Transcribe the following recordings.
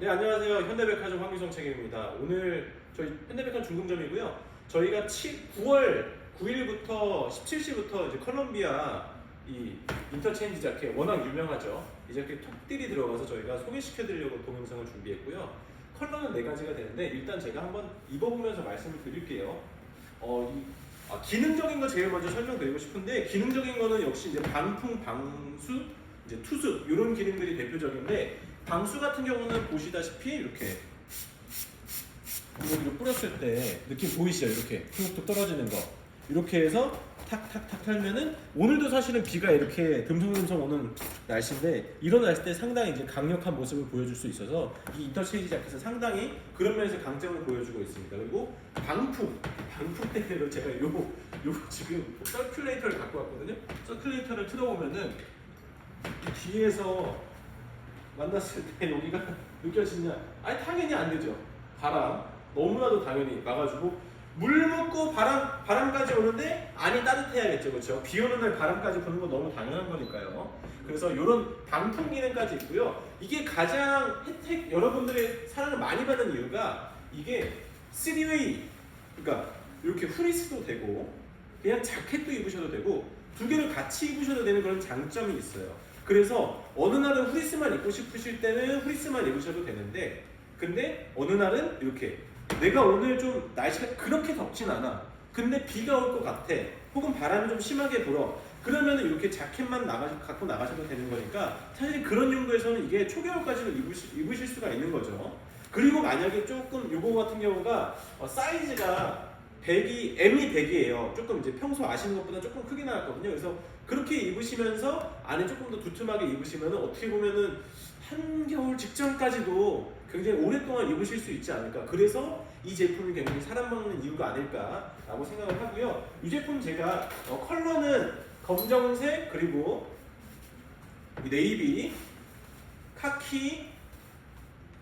네 안녕하세요 현대백화점 황미성 책임입니다. 오늘 저희 현대백화점 중금점이고요. 저희가 7, 9월 9일부터 17시부터 이제 컬럼비아 이 인터체인지 자켓 워낙 유명하죠. 이 자켓 톡들이 들어가서 저희가 소개시켜드리려고 동영상을 준비했고요. 컬러는 네 가지가 되는데 일단 제가 한번 입어보면서 말씀을 드릴게요. 어, 이, 아, 기능적인 거 제일 먼저 설명드리고 싶은데 기능적인 거는 역시 이제 방풍, 방수, 이제 투수 이런 기능들이 대표적인데 방수 같은 경우는 보시다시피 이렇게 여기로 뿌렸을 때 느낌 보이시죠? 이렇게 툭툭 떨어지는 거 이렇게 해서 탁탁탁 털면은 오늘도 사실은 비가 이렇게 듬성듬성 오는 날씨인데 날씨 때 상당히 이제 강력한 모습을 보여줄 수 있어서 이 인터체인지 자켓은 상당히 그런 면에서 강점을 보여주고 있습니다. 그리고 방풍 방풍 때문에 제가 요, 요 지금 서큘레이터를 갖고 왔거든요. 서큘레이터를 틀어보면은 이 뒤에서 만났을 때 여기가 느껴지냐? 아니 당연히 안 되죠. 바람 너무나도 당연히 막아주고 물 묻고 바람 바람까지 오는데 안이 따뜻해야겠죠, 그렇죠? 비 오는 날 바람까지 부는 건 너무 당연한 거니까요. 그래서 이런 방풍 기능까지 있고요. 이게 가장 혜택 여러분들의 사랑을 많이 받는 이유가 이게 3웨이 그러니까 이렇게 후리스도 되고 그냥 자켓도 입으셔도 되고 두 개를 같이 입으셔도 되는 그런 장점이 있어요. 그래서 어느 날은 후리스만 입고 싶으실 때는 후리스만 입으셔도 되는데 근데 어느 날은 이렇게 내가 오늘 좀 날씨가 그렇게 덥진 않아. 근데 비가 올 것 같아. 혹은 바람이 좀 심하게 불어. 그러면 이렇게 자켓만 나가, 갖고 나가셔도 되는 거니까 사실 그런 용도에서는 이게 초겨울까지도 입으실, 입으실 수가 있는 거죠. 그리고 만약에 조금 요거 같은 경우가 어, 사이즈가 100이 M이 100이에요. 조금 이제 평소 아시는 것보다 조금 크게 나왔거든요. 그래서 그렇게 입으시면서 안에 조금 더 두툼하게 입으시면 어떻게 보면은 한겨울 직전까지도 굉장히 오랫동안 입으실 수 있지 않을까. 그래서 이 제품이 굉장히 사랑받는 이유가 아닐까라고 생각을 하고요. 이 제품 제가 어, 컬러는 검정색 그리고 이 네이비, 카키,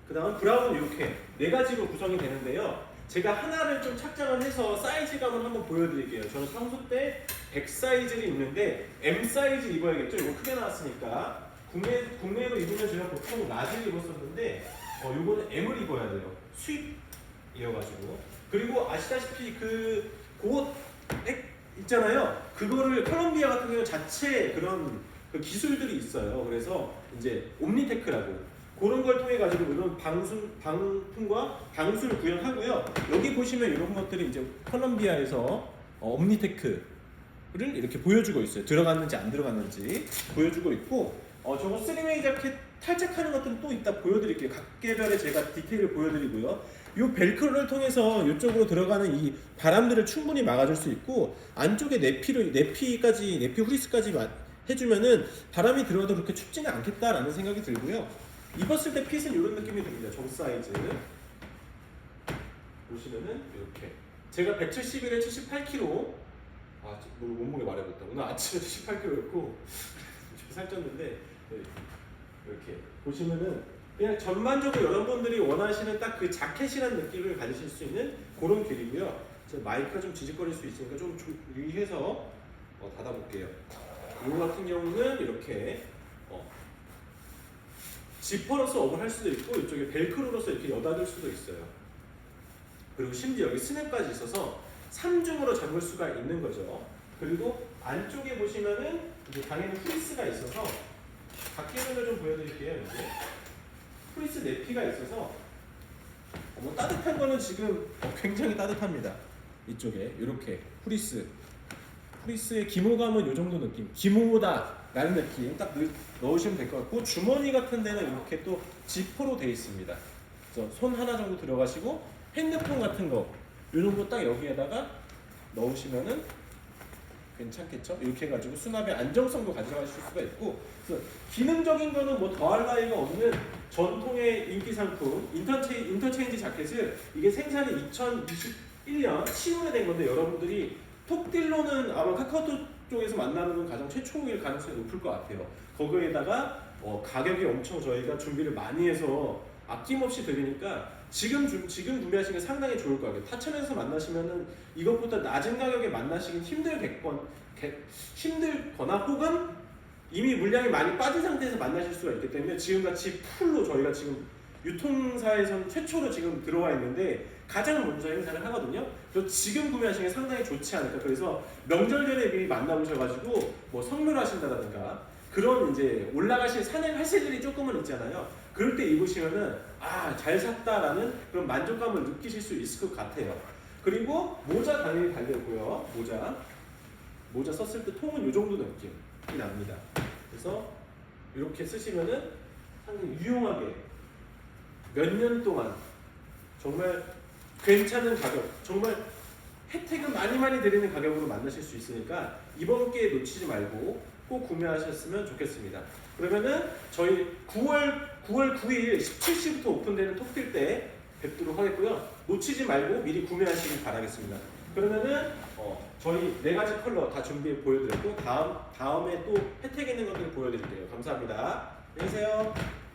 그 다음 브라운 이렇게 네 가지로 구성이 되는데요. 제가 하나를 좀 착장을 해서 사이즈감을 한번 보여드릴게요. 저는 평소 때 100 사이즈를 입는데 M 사이즈 입어야겠죠. 이거 크게 나왔으니까 국내 국내로 입으면 제가 보통 라지를 입었었는데 어, 요거는 M을 입어야 돼요. 수입이어가지고 그리고 아시다시피 그옷 있잖아요. 그거를 컬럼비아 같은 경우 자체 그런 그 기술들이 있어요. 그래서 이제 옴니테크라고 그런 걸 통해 가지고 이런 방수 방풍과 방수를 구현하고요. 여기 보시면 이런 것들이 이제 컬럼비아에서 어, 옴니테크를 이렇게 보여주고 있어요. 들어갔는지 안 들어갔는지 보여주고 있고 어, 저거 쓰리웨이 자켓 탈착하는 것들은 또 이따 보여드릴게요. 각 개별의 제가 디테일을 보여드리고요. 이 벨크로를 통해서 이쪽으로 들어가는 이 바람들을 충분히 막아줄 수 있고 안쪽에 내피를 내피까지 내피 후리스까지 마- 해주면은 바람이 들어와도 그렇게 춥지는 않겠다라는 생각이 들고요. 입었을 때 핏은 이런 느낌이 듭니다. 정 사이즈 보시면은 이렇게 제가 171에 78kg 아 뭐, 몸무게 말해봤다. 오늘 아침에 78kg였고 살쪘는데 네, 이렇게 보시면은 그냥 전반적으로 여러분들이 원하시는 딱 그 자켓이라는 느낌을 가지실 수 있는 그런 길이고요. 제 마이크가 좀 지직거릴 수 있으니까 좀 주의해서 어, 닫아볼게요. 이거 같은 경우는 이렇게 어, 지퍼로서 업을 할 수도 있고 이쪽에 벨크로로서 이렇게 여닫을 수도 있어요. 그리고 심지어 여기 스냅까지 있어서 3중으로 잠글 수가 있는 거죠. 그리고 안쪽에 보시면은 이제 당연히 후리스가 있어서 밖에는 좀 보여드릴게요. 이제 후리스 내피가 있어서 어, 뭐 따뜻한 거는 지금 어, 굉장히 따뜻합니다. 이쪽에 이렇게 후리스 후리스의 기모감은 이 정도 느낌. 기모다 라는 느낌 딱 넣, 넣으시면 될 것 같고 주머니 같은 데는 이렇게 또 지퍼로 되어 있습니다. 그래서 손 하나 정도 들어가시고 핸드폰 같은 거 이런 거 딱 여기에다가 넣으시면은 괜찮겠죠? 이렇게 해가지고 수납의 안정성도 가져가실 수가 있고 그래서 기능적인 거는 뭐 더할 나위가 없는 전통의 인기 상품 인터체, 인터체인지 자켓을 이게 생산이 2021년 10월에 된 건데 여러분들이 톡딜로는 아마 카카오톡 쪽에서 만나는 건 가장 최초일 가능성이 높을 것 같아요. 거기에다가 어, 가격이 엄청 저희가 준비를 많이 해서 아낌없이 드리니까 지금 주, 지금 구매하시는 게 상당히 좋을 것 같아요. 타천에서 만나시면은 이것보다 낮은 가격에 만나시긴 힘들겠건 게- 힘들거나 혹은 이미 물량이 많이 빠진 상태에서 만나실 수가 있기 때문에 지금같이 풀로 저희가 지금 유통사에서는 최초로 지금 들어와 있는데 가장 먼저 행사를 하거든요. 그래서 지금 구매하시는 게 상당히 좋지 않을까. 그래서 명절 전에 미리 만나보셔가지고 뭐 선물하신다든가 그런 이제 올라가실 산행하실 일이 조금은 있잖아요. 그럴 때 입으시면은 아 잘 샀다라는 그런 만족감을 느끼실 수 있을 것 같아요. 그리고 모자 당연히 달려있고요. 모자 모자 썼을 때 통은 이 정도 느낌이 납니다. 그래서 이렇게 쓰시면은 상당히 유용하게 몇 년 동안 정말 괜찮은 가격, 정말 혜택을 많이 많이 드리는 가격으로 만나실 수 있으니까 이번 기회 놓치지 말고 꼭 구매하셨으면 좋겠습니다. 그러면은 저희 9월 9월 9일 17시부터 오픈되는 톡딜 때 뵙도록 하겠고요. 놓치지 말고 미리 구매하시길 바라겠습니다. 그러면은 어, 저희 네 가지 컬러 다 준비해 보여드렸고 다음 다음에 또 혜택 있는 것들 보여드릴게요. 감사합니다. 안녕히 계세요.